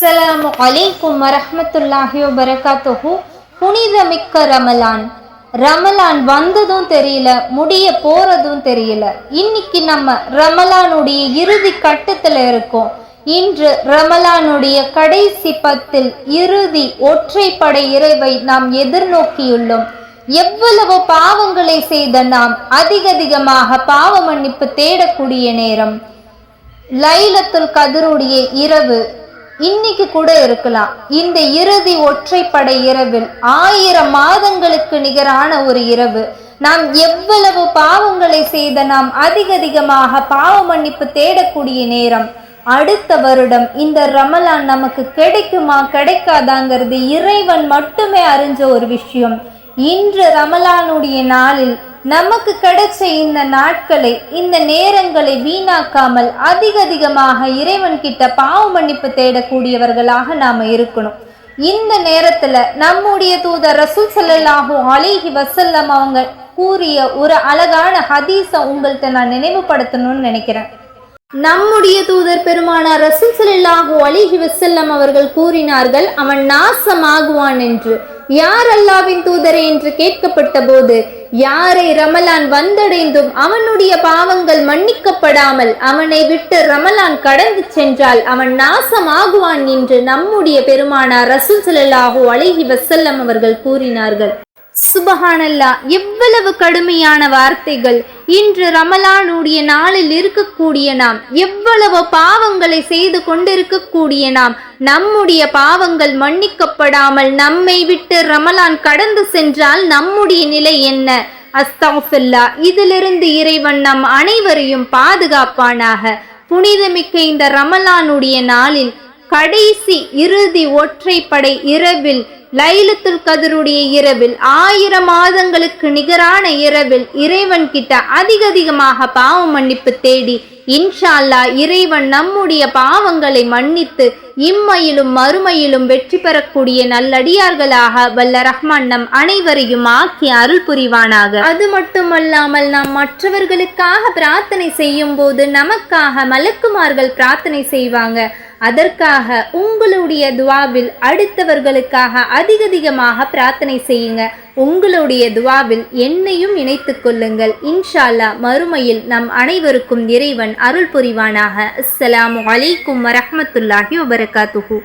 அஸ்ஸலாம் அலைக்கும் வரமத்துல்லாஹி வபரகாத்துஹு. புனிதமிக்க ரமலான். ரமலான் வந்ததும் தெரியல முடிய போறதும் தெரியல. இன்னைக்கு நம்ம ரமலானுடைய இறுதி கட்டத்தில் இருக்கோம். இன்று ரமலானுடைய கடைசி பத்தில் இறுதி ஒற்றைப்படை இறைவை நாம் எதிர்நோக்கியுள்ளோம். எவ்வளவு பாவங்களை செய்த நாம் அதிக அதிகமாக பாவ மன்னிப்பு தேடக்கூடிய நேரம். லைலத்துல் கதிருடைய இரவு இன்னைக்கு கூட இருக்கலாம். இந்த இறுதி ஒற்றைப்படை இரவில் ஆயிரம் மாதங்களுக்கு நிகரான ஒரு இரவு. நாம் எவ்வளவு பாவங்களை செய்த நாம் அதிக அதிகமாக பாவ மன்னிப்பு தேடக்கூடிய நேரம். அடுத்த வருடம் இந்த ரமலான் நமக்கு கிடைக்குமா கிடைக்காதாங்கிறது இறைவன் மட்டுமே அறிஞ்ச ஒரு விஷயம். இன்று ரமலானுடைய நாளில் நமக்கு கிடைச்ச இந்த நாட்களை இந்த நேரங்களை வீணாக்காமல் அதிக அதிகமாக இறைவன் கிட்ட பாவ மன்னிப்பு தேடக்கூடியவர்களாக நாம இருக்கணும். இந்த நேரத்துல நம்முடைய தூதர் ரசூல் சல்லாஹூ அலிஹி வசல்லம் அவங்க கூறிய ஒரு அழகான ஹதீஸை உங்கள்கிட்ட நான் நினைவுபடுத்தணும்னு நினைக்கிறேன். நம்முடைய தூதர் பெருமானார் ரசூல் சல்லாஹூ அலிஹி வசல்லம் அவர்கள் கூறினார்கள் அவன் நாசமாகுவான் என்று. யார் அல்லாவின் தூதரே என்று கேட்கப்பட்ட போது யாரை ரமலான் வந்தடைந்தும் அவனுடைய பாவங்கள் மன்னிக்கப்படாமல் அவனை விட்டு ரமலான் கடந்து சென்றால் அவன் நாசமாகுவான் என்று நம்முடைய பெருமானார் ரசூல் ஸல்லல்லாஹு அழகி வசல்லம் அவர்கள் கூறினார்கள். சுபஹானல்லா எவ்வளவு கடுமையான வார்த்தைகள் இன்று ரமலானுடைய நாளில் இருக்கக்கூடிய நாம் எவ்வளவு பாவங்களை செய்து கொண்டிருக்கக்கூடிய நாம் நம்முடைய பாவங்கள் மன்னிக்கப்படாமல் நம்மை விட்டு ரமலான் கடந்து சென்றால் நம்முடைய நிலை என்ன? அஸ்தாஃபில்லா இதிலிருந்து இறைவன் நம் அனைவரையும் பாதுகாப்பானாக. புனிதமிக்க இந்த ரமலானுடைய நாளில் கடைசி இறுதி ஒற்றைப்படை இரவில் லைலத்துல் கதருடைய இரவில் ஆயிரம் மாதங்களுக்கு நிகரான இரவில் இறைவன் கிட்ட அதிக அதிகமாக பாவ மன்னிப்பு தேடி இன்ஷா இறைவன் நம்முடைய பாவங்களை மன்னித்து இம்மையிலும் மறுமையிலும் வெற்றி பெறக்கூடிய நல்லடியார்களாக வல்ல ரஹ்மான் நம் அனைவரையும் ஆக்கி அருள் புரிவானாக. அது மட்டுமல்லாமல் நாம் மற்றவர்களுக்காக பிரார்த்தனை செய்யும் போது நமக்காக மலக்குமார்கள் பிரார்த்தனை செய்வாங்க. அதற்காக உங்களுடைய துவாவில் அடுத்தவர்களுக்காக அதிக அதிகமாக பிரார்த்தனை செய்யுங்க. உங்களுடைய துவாவில் என்னையும் இணைத்து கொள்ளுங்கள். இன்ஷால்லா மறுமையில் நம் அனைவருக்கும் இறைவன் அருள் புரிவானாக. அஸ்ஸலாமு அலைக்கும் வரஹ்மத்துல்லாஹி வபரகாத்துஹு.